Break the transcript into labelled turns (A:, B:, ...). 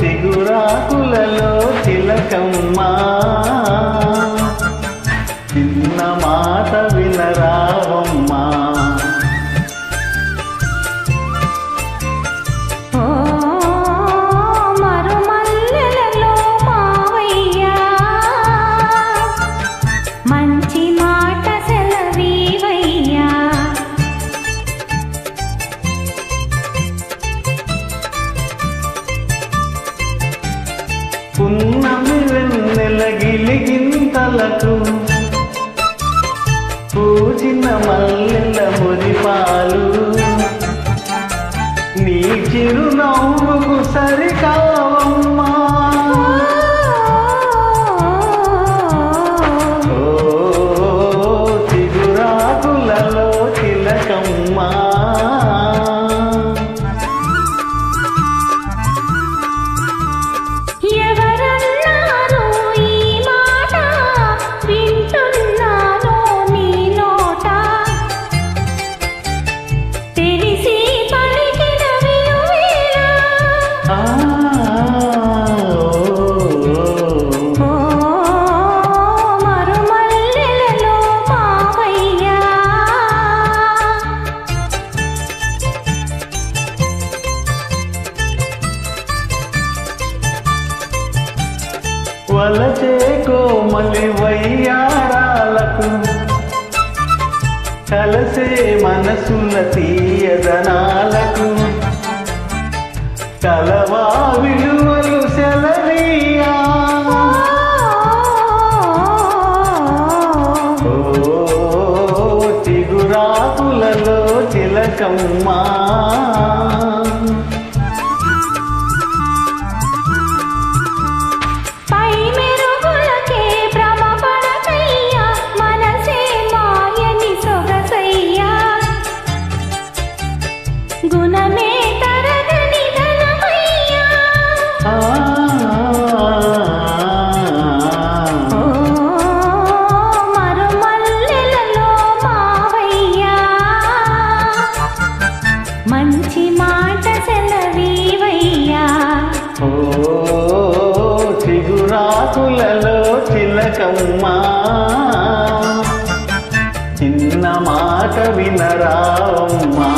A: తిగురాకులలో తిలకమ్మా. గిలిగింతలకు పూచిన మల్లెల మురిపాలు నీ చిరునవ్వుకు సరికావమ్మా. వలచే కోమలి వయ్యారాలకు కలసే మనసుల తీయదనాలకు కలవా విలువలు సెలవీయా? ఓ చిగురాకులలో చిలకమ్మా
B: మంచి మాట సెలవీవయ్యా.
A: ఓ చిగురాకులలో చిలకమ్మా. చిన్న మాట వినరామ్మా